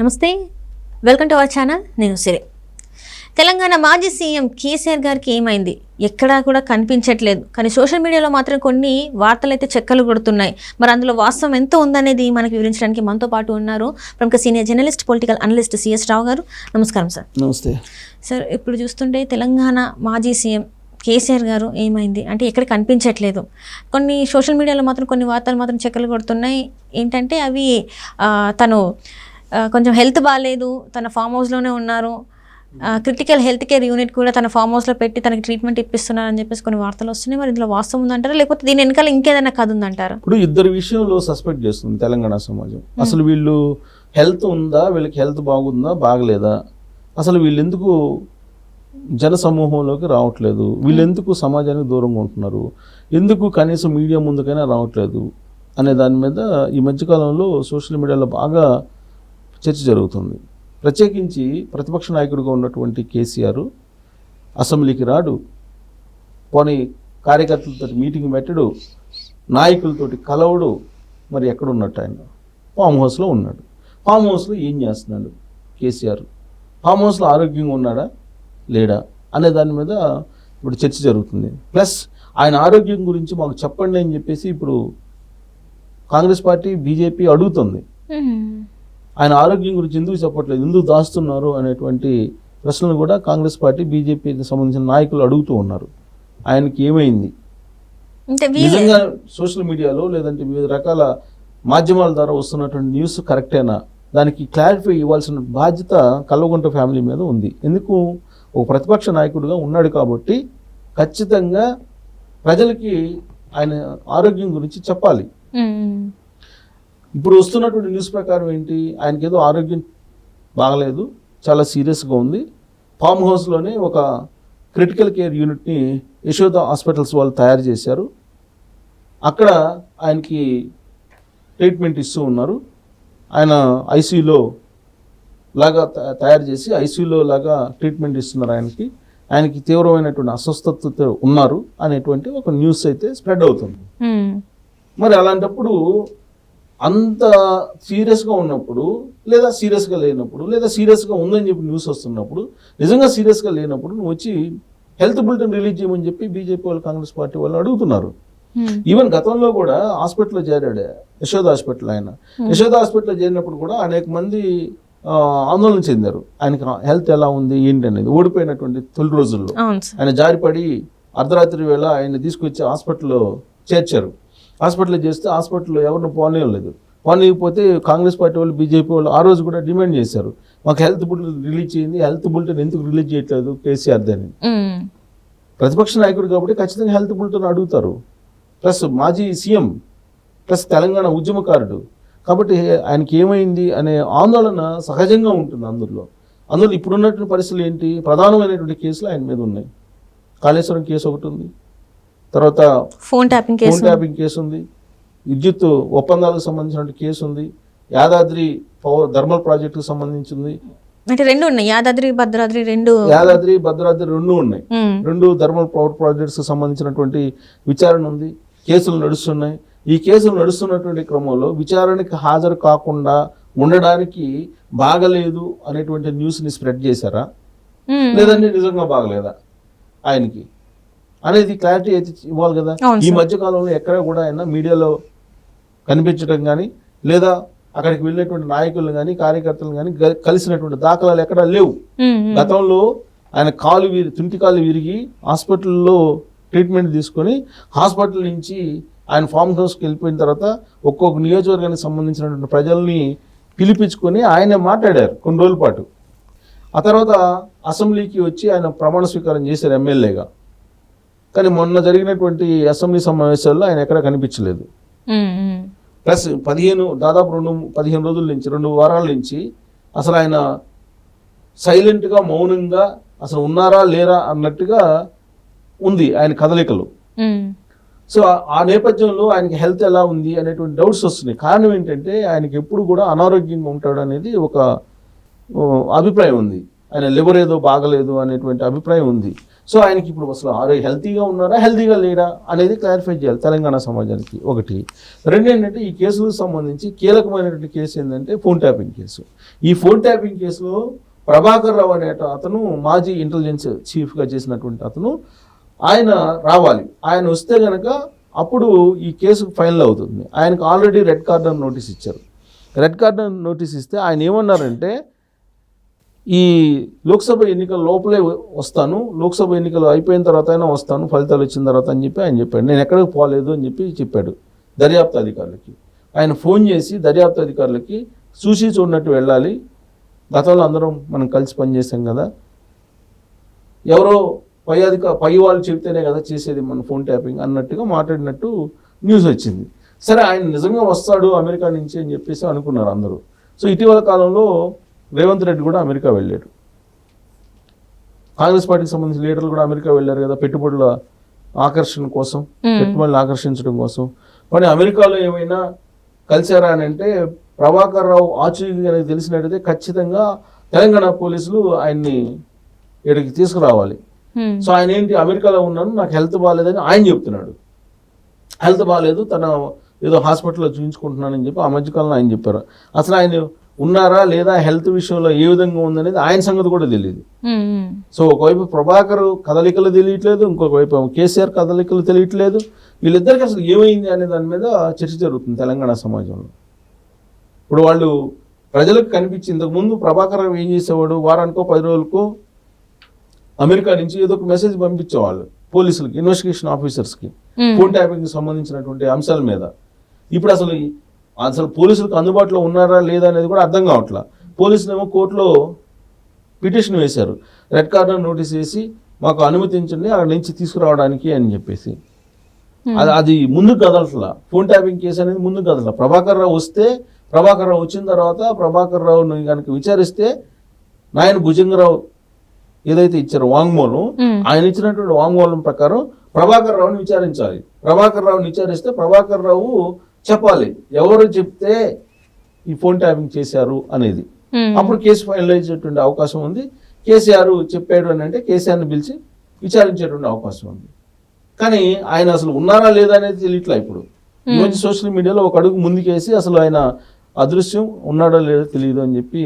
నమస్తే. Welcome to our channel నేను సిరి తెలంగాణ మాజీ సీఎం కేసీఆర్ గారికి ఏమైంది? ఎక్కడా కూడా కనిపించట్లేదు. కానీ సోషల్ మీడియాలో మాత్రం కొన్ని వార్తలు అయితే చెక్కలు కొడుతున్నాయి. మరి అందులో వాస్తవం ఎంత ఉందనేది మనకు వివరించడానికి మనతో పాటు ఉన్నారు ప్రముఖ senior journalist political analyst CS Rao garu. నమస్కారం సార్. నమస్తే. సార్ ఇప్పుడు చూస్తుంటే తెలంగాణ మాజీ సీఎం కేసీఆర్ గారు ఏమైంది? అంటే ఎక్కడ కనిపించట్లేదు. కొన్ని సోషల్ మీడియాలో మాత్రం కొన్ని వార్తలు మాత్రం చెక్కలు కొడుతున్నాయి. ఏంటంటే అవి తను కొంచెం హెల్త్ బాగాలేదు తన ఫామ్ హౌస్లోనే ఉన్నారు. క్రిటికల్ హెల్త్ కేర్ యూనిట్ కూడా తన ఫామ్ హౌస్లో పెట్టి తనకి ట్రీట్మెంట్ ఇప్పిస్తున్నారని చెప్పేసి కొన్ని వార్తలు వస్తున్నాయి. మరి ఇందులో వాస్తవం ఉందంటారా? లేకపోతే దీని వెనకాల ఇంకేదైనా కథ ఉందంటారా? ఇప్పుడు ఇద్దరు విషయంలో సస్పెక్ట్ చేస్తుంది తెలంగాణ సమాజం. అసలు వీళ్ళు హెల్త్ ఉందా? వీళ్ళకి హెల్త్ బాగుందా? బాగలేదా? అసలు వీళ్ళు ఎందుకు జన సమూహంలోకి రావట్లేదు? వీళ్ళు ఎందుకు సమాజానికి దూరంగా ఉంటున్నారు? ఎందుకు కనీసం మీడియా ముందుకైనా రావట్లేదు? అనే దాని మీద ఈ మధ్యకాలంలో సోషల్ మీడియాలో బాగా చర్చ జరుగుతుంది. ప్రత్యేకించి ప్రతిపక్ష నాయకుడిగా ఉన్నటువంటి కేసీఆర్ అసెంబ్లీకి రాడు. పోనీ కార్యకర్తలతో మీటింగ్ పెట్టడు. నాయకులతోటి కలవడు. మరి ఎక్కడున్నట్టు ఆయన? ఫామ్ హౌస్లో ఉన్నాడు. ఫామ్ హౌస్లో ఏం చేస్తున్నాడు కేసీఆర్? ఫామ్ హౌస్లో ఆరోగ్యంగా ఉన్నాడా? లేడా? అనే దాని మీద ఇప్పుడు చర్చ జరుగుతుంది. ప్లస్ ఆయన ఆరోగ్యం గురించి మాకు చెప్పండి అని చెప్పేసి ఇప్పుడు కాంగ్రెస్ పార్టీ బీజేపీ అడుగుతుంది. ఆయన ఆరోగ్యం గురించి ఎందుకు చెప్పట్లేదు? ఎందుకు దాస్తున్నారు? అనేటువంటి ప్రశ్నలు కూడా కాంగ్రెస్ పార్టీ బీజేపీకి సంబంధించిన నాయకులు అడుగుతూ ఉన్నారు. ఆయనకి ఏమైంది? నిజంగా సోషల్ మీడియాలో లేదంటే వివిధ రకాల మాధ్యమాల ద్వారా వస్తున్నటువంటి న్యూస్ కరెక్టేనా? దానికి క్లారిఫై ఇవ్వాల్సిన బాధ్యత కల్వకుంట ఫ్యామిలీ మీద ఉంది. ఎందుకు? ఒక ప్రతిపక్ష నాయకుడిగా ఉన్నాడు కాబట్టి ఖచ్చితంగా ప్రజలకి ఆయన ఆరోగ్యం గురించి చెప్పాలి. ఇప్పుడు వస్తున్నటువంటి న్యూస్ ప్రకారం ఏంటి? ఆయనకి ఏదో ఆరోగ్యం బాగలేదు చాలా సీరియస్గా ఉంది. ఫామ్ హౌస్లోనే ఒక క్రిటికల్ కేర్ యూనిట్ని యశోద హాస్పిటల్స్ వాళ్ళు తయారు చేశారు. అక్కడ ఆయనకి ట్రీట్మెంట్ ఇస్తూ ఉన్నారు. ఆయన ఐసీయూలో లాగా తయారు చేసి ఐసీయూలో లాగా ట్రీట్మెంట్ ఇస్తున్నారు ఆయనకి. ఆయనకి తీవ్రమైనటువంటి అస్వస్థతతో ఉన్నారు అనేటువంటి ఒక న్యూస్ అయితే స్ప్రెడ్ అవుతుంది. మరి అలాంటప్పుడు అంత సీరియస్గా ఉన్నప్పుడు లేదా సీరియస్గా లేనప్పుడు లేదా సీరియస్గా ఉందని చెప్పి న్యూస్ వస్తున్నప్పుడు నిజంగా సీరియస్గా లేనప్పుడు నువ్వు వచ్చి హెల్త్ బులెటిన్ రిలీజ్ చేయమని చెప్పి బీజేపీ వాళ్ళు కాంగ్రెస్ పార్టీ వాళ్ళు అడుగుతున్నారు. ఈవెన్ గతంలో కూడా హాస్పిటల్లో చేరాడు యశోద హాస్పిటల్ ఆయన. యశోద హాస్పిటల్లో చేరినప్పుడు కూడా అనేక మంది ఆందోళన చెందారు. ఆయనకి హెల్త్ ఎలా ఉంది ఏంటి అనేది ఓడిపోయినటువంటి తొలి రోజుల్లో. ఆయన జారిపడి అర్ధరాత్రి వేళ ఆయన తీసుకొచ్చి హాస్పిటల్లో చేర్చారు. హాస్పిటల్లో చేస్తే హాస్పిటల్లో ఎవరిని పోనీయలేదు పోనీయకపోతే కాంగ్రెస్ పార్టీ వాళ్ళు బీజేపీ వాళ్ళు ఆ రోజు కూడా డిమాండ్ చేశారు. మాకు హెల్త్ బులెటిన్ రిలీజ్ చేయండి హెల్త్ బులెటిన్ ఎందుకు రిలీజ్ చేయట్లేదు కేసీఆర్ మ్మ్. ప్రతిపక్ష నాయకుడు కాబట్టి ఖచ్చితంగా హెల్త్ బులెటిన్ అడుగుతారు. ప్లస్ మాజీ సీఎం ప్లస్ తెలంగాణ ఉద్యమకారుడు. కాబట్టి ఆయనకి ఏమైంది అనే ఆందోళన సహజంగా ఉంటుంది అందులో. అందులో ఇప్పుడున్నటువంటి పరిస్థితులు ఏంటి? ప్రధానమైనటువంటి కేసులు ఆయన మీద ఉన్నాయి. కాళేశ్వరం కేసు ఒకటి ఉంది. తర్వాత phone tapping phone case tapping case ఉంది. విద్యుత్ ఒప్పందాలకు సంబంధించిన కేసు ఉంది. యాదాద్రి పవర్ థర్మల్ ప్రాజెక్టుకు సంబంధించింది. అంటే రెండు ఉన్నాయి. యాదాద్రి భద్రాద్రి రెండు యాదాద్రి భద్రాద్రి రెండు ఉన్నాయి. మ్మ్. రెండు థర్మల్ పవర్ ప్రాజెక్ట్స్ సంబంధించినటువంటి విచారణ ఉంది. కేసులు నడుస్తున్నాయి. ఈ కేసులు నడుస్తున్నటువంటి క్రమంలో విచారణకి హాజరు కాకుండా ఉండడానికి బాగలేదు అనేటువంటి న్యూస్ని స్ప్రెడ్ చేశారా? మ్మ్. లేదంటే నిజంగా బాగలేదా ఆయనకి? అనేది క్లారిటీ అయితే ఇవ్వాలి కదా ఈ. మధ్య కాలంలో ఎక్కడ కూడా ఆయన మీడియాలో కనిపించడం కానీ లేదా అక్కడికి వెళ్ళినటువంటి నాయకులను కానీ కార్యకర్తలను కానీ కలిసినటువంటి దాఖలాలు ఎక్కడా లేవు. గతంలో ఆయన కాలు విరి తుంటి కాలు విరిగి హాస్పిటల్లో ట్రీట్మెంట్ తీసుకొని హాస్పిటల్ నుంచి ఆయన ఫామ్ హౌస్కి వెళ్ళిపోయిన తర్వాత ఒక్కొక్క నియోజకవర్గానికి సంబంధించినటువంటి ప్రజల్ని పిలిపించుకొని ఆయన మాట్లాడారు కొన్ని రోజుల పాటు ఆ తర్వాత అసెంబ్లీకి వచ్చి ఆయన ప్రమాణ స్వీకారం చేశారు ఎమ్మెల్యేగా కానీ మొన్న జరిగినటువంటి అసెంబ్లీ సమావేశాల్లో ఆయన ఎక్కడా కనిపించలేదు. ప్లస్ పదిహేను దాదాపు రెండు పదిహేను రోజుల నుంచి రెండు వారాల నుంచి అసలు ఆయన సైలెంట్గా మౌనంగా అసలు ఉన్నారా లేరా అన్నట్టుగా ఉంది ఆయన కదలికలు. సో ఆ- నేపథ్యంలో ఆయనకి హెల్త్ ఎలా ఉంది అనేటువంటి డౌట్స్ వస్తున్నాయి కారణం ఏంటంటే ఆయనకి ఎప్పుడు కూడా అనారోగ్యంగా ఉంటాడు అనేది ఒక అభిప్రాయం ఉంది ఆయన లివర్ ఏదో బాగలేదు అనేటువంటి అభిప్రాయం ఉంది. సో ఆయనకి ఇప్పుడు అసలు ఆరోగ్య హెల్తీగా ఉన్నారా హెల్తీగా లేడా అనేది క్లారిఫై చేయాలి తెలంగాణ సమాజానికి ఒకటి. రెండు ఏంటంటే ఈ కేసులకు సంబంధించి కీలకమైనటువంటి కేసు ఏంటంటే ఫోన్ ట్యాపింగ్ కేసు. ఈ ఫోన్ ట్యాపింగ్ కేసులో ప్రభాకర్ రావు అనే అతను మాజీ ఇంటెలిజెన్స్ చీఫ్గా చేసినటువంటి అతను ఆయన రావాలి. ఆయన వస్తే కనుక అప్పుడు ఈ కేసు ఫైనల్ అవుతుంది. ఆయనకు ఆల్రెడీ రెడ్ కార్డర్ నోటీస్ ఇచ్చారు. రెడ్ కార్డర్ నోటీస్ ఇస్తే ఆయన ఏమన్నారంటే ఈ లోక్సభ ఎన్నికల లోపలే వస్తాను. లోక్సభ ఎన్నికలు అయిపోయిన తర్వాత అయినా వస్తాను. ఫలితాలు వచ్చిన తర్వాత అని చెప్పి ఆయన చెప్పాడు. నేను ఎక్కడికి పోలేదు అని చెప్పి చెప్పాడు దర్యాప్తు అధికారులకి. ఆయన ఫోన్ చేసి దర్యాప్తు అధికారులకి చూసి చూడనట్టు వెళ్ళాలి. గతంలో అందరం మనం కలిసి పనిచేసాం కదా. ఎవరో పై అధిక పై వాళ్ళు చెప్తేనే కదా చేసేది మన ఫోన్ ట్యాపింగ్ అన్నట్టుగా మాట్లాడినట్టు న్యూస్ వచ్చింది. సరే ఆయన నిజంగా వస్తాడు అమెరికా నుంచి అని చెప్పేసి అనుకున్నారు అందరూ. సో ఇటీవల కాలంలో రేవంత్ రెడ్డి కూడా అమెరికా వెళ్ళాడు. కాంగ్రెస్ పార్టీకి సంబంధించిన లీడర్లు కూడా అమెరికా వెళ్ళారు కదా పెట్టుబడుల ఆకర్షణ కోసం పెట్టుబడులు ఆకర్షించడం కోసం. మరి అమెరికాలో ఏమైనా కలిసారా అని అంటే ప్రభాకర్ రావు ఆచూకీ అనేది తెలిసినట్టయితే ఖచ్చితంగా తెలంగాణ పోలీసులు ఆయన్ని ఇక్కడికి తీసుకురావాలి. సో ఆయన ఏంటి అమెరికాలో ఉన్నాను నాకు హెల్త్ బాగాలేదని ఆయన చెప్తున్నాడు. హెల్త్ బాగాలేదు తన ఏదో హాస్పిటల్లో చూపించుకుంటున్నానని చెప్పి ఆ మధ్యకాలంలో ఆయన చెప్పారు. అసలు ఆయన ఉన్నారా లేదా హెల్త్ విషయంలో ఏ విధంగా ఉందనేది ఆయన సంగతి కూడా తెలియదు. సో ఒకవైపు ప్రభాకర్ కదలికలు తెలియట్లేదు ఇంకొక వైపు కేసీఆర్ కదలికలు తెలియట్లేదు. వీళ్ళిద్దరికి అసలు ఏమైంది అనే దాని మీద చర్చ జరుగుతుంది తెలంగాణ సమాజంలో. ఇప్పుడు వాళ్ళు ప్రజలకు కనిపించి ఇంతకుముందు ప్రభాకర్ ఏం చేసేవాడు? వారానికో పది రోజులకో అమెరికా నుంచి ఏదో ఒక మెసేజ్ పంపించేవాళ్ళు పోలీసులకి ఇన్వెస్టిగేషన్ ఆఫీసర్స్కి. ఫోన్ ట్యాపింగ్ సంబంధించినటువంటి అంశాల మీద. ఇప్పుడు అసలు అసలు పోలీసులకు అందుబాటులో ఉన్నారా లేదా అనేది కూడా అర్థం కావట్లా. పోలీసులు ఏమో కోర్టులో పిటిషన్ వేశారు. రెడ్ కార్నర్ నోటీస్ వేసి మాకు అనుమతించండి అక్కడ నుంచి తీసుకురావడానికి అని చెప్పేసి. అది అది ముందుకు కదలట్లా. ఫోన్ ట్యాపింగ్ కేసు అనేది ముందుకు కదలట్లా. ప్రభాకర్ రావు వస్తే ప్రభాకర్ రావు వచ్చిన తర్వాత ప్రభాకర్ రావుని కనుక విచారిస్తే నాయన భుజంగరావు ఏదైతే ఇచ్చారో వాంగ్మూలం. ఆయన ఇచ్చినటువంటి వాంగ్మూలం ప్రకారం ప్రభాకర్ రావుని విచారించాలి. ప్రభాకర్ రావుని విచారిస్తే ప్రభాకర్ రావు చెప్పాలి. ఎవరు చెప్తే ఈ ఫోన్ ట్యాపింగ్ చేశారు అనేది. అప్పుడు కేసు ఫైనల్ అయ్యేటువంటి అవకాశం ఉంది. కేసీఆర్ చెప్పాడు అని అంటే కేసీఆర్ని పిలిచి విచారించేటువంటి అవకాశం ఉంది. కానీ ఆయన అసలు ఉన్నారా లేదా అనేది తెలియట్లా ఇప్పుడు. ఈ మధ్య సోషల్ మీడియాలో ఒక అడుగు ముందుకేసి అసలు ఆయన అదృశ్యం ఉన్నాడో లేదో తెలియదు అని చెప్పి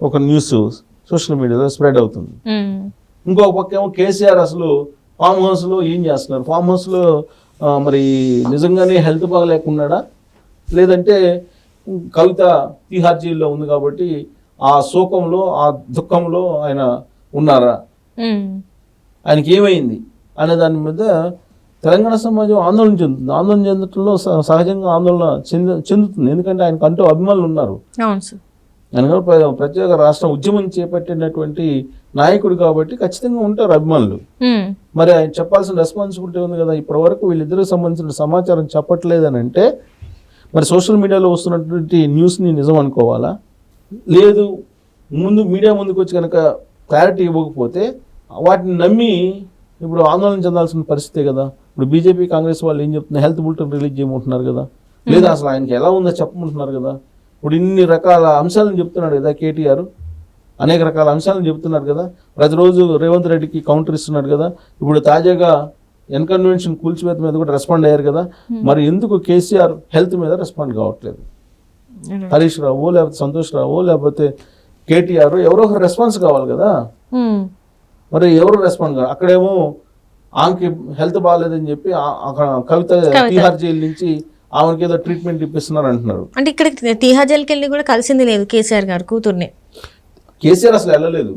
ఒక న్యూస్ సోషల్ మీడియాలో స్ప్రెడ్ అవుతుంది. ఇంకొక పక్క ఏమో కేసీఆర్ అసలు ఫామ్ హౌస్లో ఏం చేస్తున్నారు? ఫామ్ హౌస్లో మరి నిజంగానే హెల్త్ బాగలేకున్నాడా? లేదంటే కవిత తిహార్ జైల్లో ఉంది కాబట్టి ఆ శోకంలో ఆ దుఃఖంలో ఆయన ఉన్నారా. ఆయనకి ఏమైంది అనే దాని మీద తెలంగాణ సమాజం ఆందోళన చెందుతుంది. ఆందోళన చెందటంలో సహజంగా ఆందోళన చెంద చెందుతుంది. ఎందుకంటే ఆయనకు అంటూ అభిమానులు ఉన్నారు. ప్ర- ప్రత్యేక రాష్ట్రం ఉద్యమం చేపట్టినటువంటి నాయకుడు కాబట్టి ఖచ్చితంగా ఉంటారు అభిమానులు. మరి ఆయన చెప్పాల్సిన రెస్పాన్సిబిలిటీ ఉంది కదా ఇప్పటి వరకు వీళ్ళిద్దరికి సంబంధించిన సమాచారం చెప్పట్లేదని అంటే మరి సోషల్ మీడియాలో వస్తున్నటువంటి న్యూస్ని నిజం అనుకోవాలా? లేదు ముందు మీడియా ముందుకు వచ్చి కనుక క్లారిటీ ఇవ్వకపోతే వాటిని నమ్మి ఇప్పుడు ఆందోళన చెందాల్సిన పరిస్థితే కదా. ఇప్పుడు బీజేపీ కాంగ్రెస్ వాళ్ళు ఏం చెప్తున్నారు హెల్త్ బులెటిన్ రిలీజ్ చేయమంటున్నారు కదా. లేదా అసలు ఆయనకి ఎలా ఉందో చెప్పమంటున్నారు కదా. ఇప్పుడు ఇన్ని రకాల అంశాలను చెప్తున్నాడు కదా కేటీఆర్. అనేక రకాల అంశాలను చెప్తున్నారు కదా. ప్రతిరోజు రేవంత్ రెడ్డికి కౌంటర్ ఇస్తున్నాడు కదా. ఇప్పుడు తాజాగా ఎన్కన్వెన్షన్ కూల్చివేత మీద కూడా రెస్పాండ్ అయ్యారు కదా. మరి ఎందుకు కేసీఆర్ హెల్త్ మీద రెస్పాండ్ కావట్లేదు? హరీష్ రావు లేకపోతే సంతోష్ రావు లేకపోతే కేటీఆర్ ఎవరో ఒకరు రెస్పాన్స్ కావాలి కదా. మరి ఎవరు రెస్పాండ్ కావాలి? అక్కడేమో ఆమెకి హెల్త్ బాగాలేదని చెప్పి అక్కడ కవిత కవిత. తీహార్ జైలు నుంచి ఆమెకి ఏదో ట్రీట్మెంట్ ఇప్పిస్తున్నారు అంటున్నారు అంటే ఇక్కడ తీహాజల్కి వెళ్ళి కూడా కలిసింది లేదు కేసీఆర్ గారు కూతుర్ని కేసీఆర్ అసలు వెళ్ళలేదు.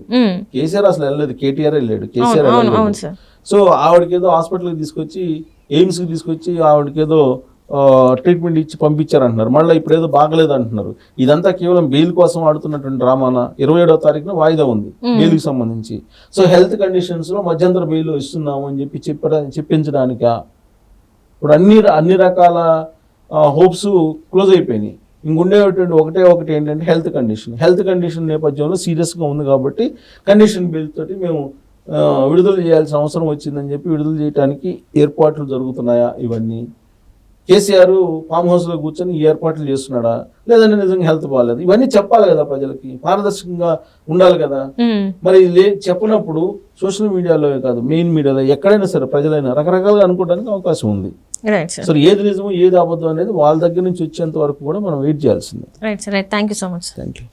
కేసీఆర్ అసలు వెళ్ళలేదు కేటీఆర్ వెళ్ళాడు కేసీఆర్ వెళ్ళలేదు సో ఆవిడకి ఏదో హాస్పిటల్కి తీసుకొచ్చి ఎయిమ్స్కి తీసుకొచ్చి ఆవిడకి ఏదో ట్రీట్మెంట్ ఇచ్చి పంపించారు అంటున్నారు మళ్ళీ ఇప్పుడు ఏదో బాగలేదు అంటున్నారు ఇదంతా కేవలం బెయిల్ కోసం ఆడుతున్నటువంటి డ్రామాన ఇరవై ఏడవ తారీఖున వాయిదా ఉంది బెయిల్కి సంబంధించి సో హెల్త్ కండిషన్స్లో మధ్యంతర బెయిల్ ఇస్తున్నాము అని చెప్పి చెప్పడా చెప్పించడానికా ఇప్పుడు అన్ని అన్ని రకాల హోప్స్ క్లోజ్ అయిపోయినాయి. ఇంకుండేటువంటి ఒకటే ఒకటి ఏంటంటే హెల్త్ కండిషన్. హెల్త్ కండిషన్ నేపథ్యంలో సీరియస్గా ఉంది కాబట్టి కండిషన్ బిల్ తోటి మేము విడుదల చేయాల్సిన అవసరం వచ్చిందని చెప్పి విడుదల చేయడానికి ఏర్పాట్లు జరుగుతున్నాయా ఇవన్నీ? కేసీఆర్ ఫామ్ హౌస్లో కూర్చొని ఈ ఏర్పాట్లు చేస్తున్నాడా? లేదంటే నిజంగా హెల్త్ బాగాలేదు? ఇవన్నీ చెప్పాలి కదా ప్రజలకి. పారదర్శకంగా ఉండాలి కదా. మరి చెప్పినప్పుడు సోషల్ మీడియాలో కాదు మెయిన్ మీడియాలో ఎక్కడైనా సరే ప్రజలైనా రకరకాలుగా అనుకోవడానికి అవకాశం ఉంది. సార్ సో ఏది నిజమో ఏది అబద్ధం అనేది వాళ్ళ దగ్గర నుంచి వచ్చేంత వరకు కూడా మనం వెయిట్ చేయాల్సిందే. Right sir right thank you so much thank you